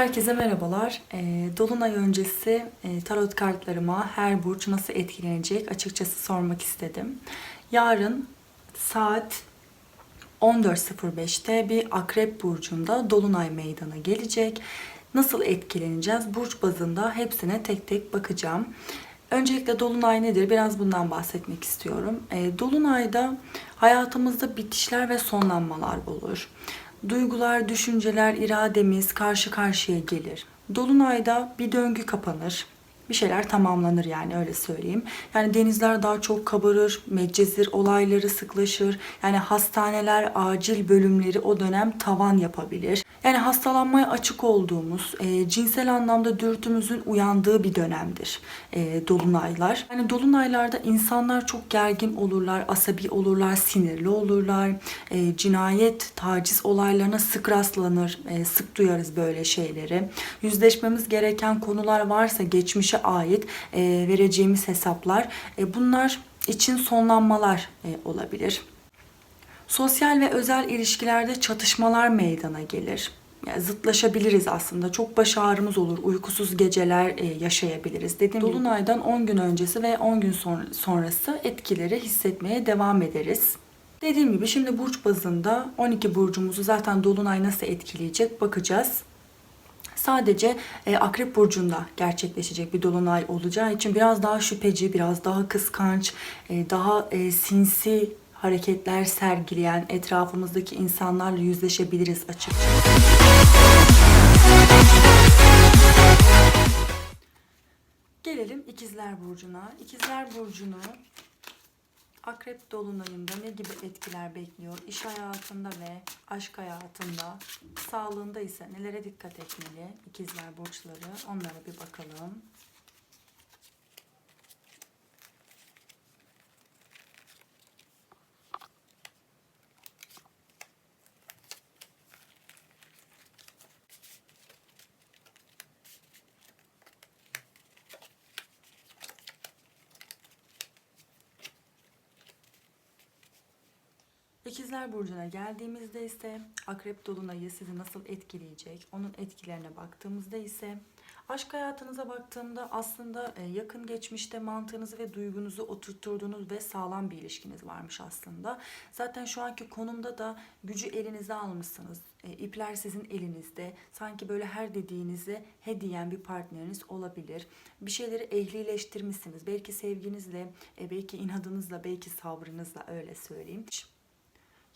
Herkese merhabalar. Ee, Dolunay öncesi e, tarot kartlarıma her burç nasıl etkilenecek açıkçası sormak istedim. Yarın saat 14.05'te bir akrep burcunda Dolunay meydana gelecek. Nasıl etkileneceğiz? Burç bazında hepsine tek tek bakacağım. Öncelikle Dolunay nedir? Biraz bundan bahsetmek istiyorum. Ee, Dolunay'da hayatımızda bitişler ve sonlanmalar olur. Duygular, düşünceler, irademiz karşı karşıya gelir. Dolunayda bir döngü kapanır. Bir şeyler tamamlanır yani öyle söyleyeyim. Yani denizler daha çok kabarır, Medcezir olayları sıklaşır. Yani hastaneler, acil bölümleri o dönem tavan yapabilir. Yani hastalanmaya açık olduğumuz, e, cinsel anlamda dürtümüzün uyandığı bir dönemdir e, dolunaylar. Yani dolunaylarda insanlar çok gergin olurlar, asabi olurlar, sinirli olurlar. E, cinayet, taciz olaylarına sık rastlanır, e, sık duyarız böyle şeyleri. Yüzleşmemiz gereken konular varsa geçmişe ait e, vereceğimiz hesaplar, e, bunlar için sonlanmalar e, olabilir. Sosyal ve özel ilişkilerde çatışmalar meydana gelir. Yani zıtlaşabiliriz aslında. Çok baş ağrımız olur. Uykusuz geceler e, yaşayabiliriz. Dediğim Dolunay'dan 10 gün öncesi ve 10 gün son- sonrası etkileri hissetmeye devam ederiz. Dediğim gibi şimdi burç bazında 12 burcumuzu zaten Dolunay nasıl etkileyecek bakacağız. Sadece e, Akrep Burcu'nda gerçekleşecek bir dolunay olacağı için biraz daha şüpheci, biraz daha kıskanç, e, daha e, sinsi hareketler sergileyen etrafımızdaki insanlarla yüzleşebiliriz açıkçası. Gelelim İkizler Burcu'na. İkizler Burcu'nu Akrep Dolunay'ında ne gibi etkiler bekliyor? İş hayatında ve aşk hayatında, sağlığında ise nelere dikkat etmeli ikizler burçları? Onlara bir bakalım. İkizler Burcu'na geldiğimizde ise Akrep Dolunay'ı sizi nasıl etkileyecek? Onun etkilerine baktığımızda ise aşk hayatınıza baktığımda aslında e, yakın geçmişte mantığınızı ve duygunuzu oturtturduğunuz ve sağlam bir ilişkiniz varmış aslında. Zaten şu anki konumda da gücü elinize almışsınız. E, ipler sizin elinizde. Sanki böyle her dediğinize he diyen bir partneriniz olabilir. Bir şeyleri ehlileştirmişsiniz. Belki sevginizle, e, belki inadınızla, belki sabrınızla öyle söyleyeyim.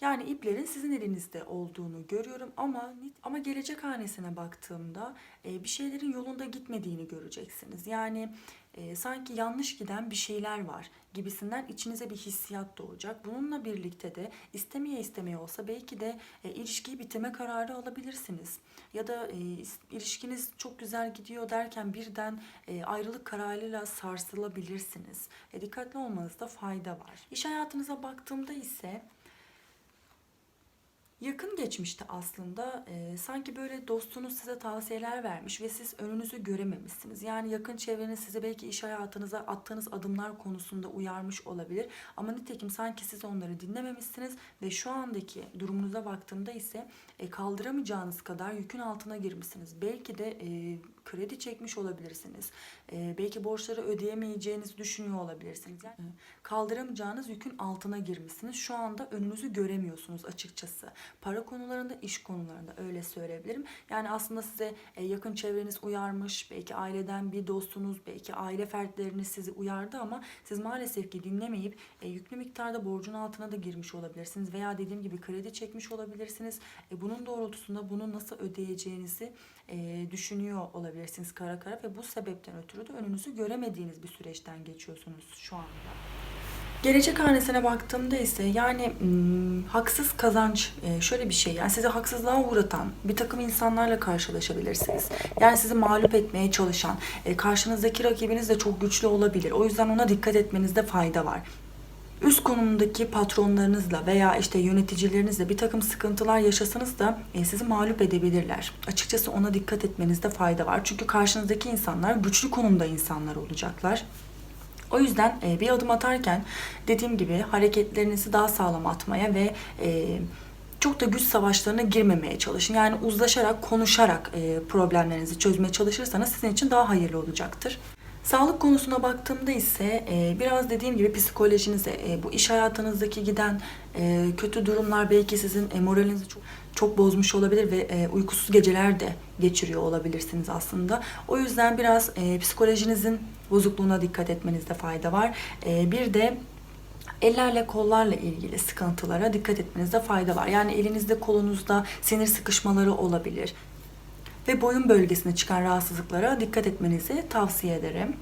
Yani iplerin sizin elinizde olduğunu görüyorum ama ama gelecek hanesine baktığımda e, bir şeylerin yolunda gitmediğini göreceksiniz. Yani e, sanki yanlış giden bir şeyler var gibisinden içinize bir hissiyat doğacak. Bununla birlikte de istemeye istemeye olsa belki de e, ilişkiyi bitirme kararı alabilirsiniz. Ya da e, ilişkiniz çok güzel gidiyor derken birden e, ayrılık kararıyla sarsılabilirsiniz. E, dikkatli olmanızda fayda var. İş hayatınıza baktığımda ise Yakın geçmişte aslında e, sanki böyle dostunuz size tavsiyeler vermiş ve siz önünüzü görememişsiniz. Yani yakın çevreniz size belki iş hayatınıza attığınız adımlar konusunda uyarmış olabilir. Ama nitekim sanki siz onları dinlememişsiniz ve şu andaki durumunuza baktığımda ise e, kaldıramayacağınız kadar yükün altına girmişsiniz. Belki de e, kredi çekmiş olabilirsiniz. E, belki borçları ödeyemeyeceğinizi düşünüyor olabilirsiniz. Yani, kaldıramayacağınız yükün altına girmişsiniz. Şu anda önünüzü göremiyorsunuz açıkçası. Para konularında, iş konularında öyle söyleyebilirim. Yani aslında size e, yakın çevreniz uyarmış, belki aileden bir dostunuz, belki aile fertleriniz sizi uyardı ama siz maalesef ki dinlemeyip e, yüklü miktarda borcun altına da girmiş olabilirsiniz veya dediğim gibi kredi çekmiş olabilirsiniz. E, bunun doğrultusunda bunu nasıl ödeyeceğinizi düşünüyor olabilirsiniz kara kara ve bu sebepten ötürü de önünüzü göremediğiniz bir süreçten geçiyorsunuz şu anda. Gelecek hanesine baktığımda ise yani hmm, haksız kazanç e, şöyle bir şey yani sizi haksızlığa uğratan bir takım insanlarla karşılaşabilirsiniz. Yani sizi mağlup etmeye çalışan e, karşınızdaki rakibiniz de çok güçlü olabilir. O yüzden ona dikkat etmenizde fayda var. Üst konumdaki patronlarınızla veya işte yöneticilerinizle bir takım sıkıntılar yaşasanız da e, sizi mağlup edebilirler. Açıkçası ona dikkat etmenizde fayda var. Çünkü karşınızdaki insanlar güçlü konumda insanlar olacaklar. O yüzden e, bir adım atarken dediğim gibi hareketlerinizi daha sağlam atmaya ve e, çok da güç savaşlarına girmemeye çalışın. Yani uzlaşarak, konuşarak e, problemlerinizi çözmeye çalışırsanız sizin için daha hayırlı olacaktır. Sağlık konusuna baktığımda ise e, biraz dediğim gibi psikolojinize, e, bu iş hayatınızdaki giden e, kötü durumlar belki sizin e, moralinizi çok, çok bozmuş olabilir ve uykusuz geceler de geçiriyor olabilirsiniz aslında. O yüzden biraz psikolojinizin bozukluğuna dikkat etmenizde fayda var. Bir de ellerle kollarla ilgili sıkıntılara dikkat etmenizde fayda var. Yani elinizde kolunuzda sinir sıkışmaları olabilir ve boyun bölgesine çıkan rahatsızlıklara dikkat etmenizi tavsiye ederim.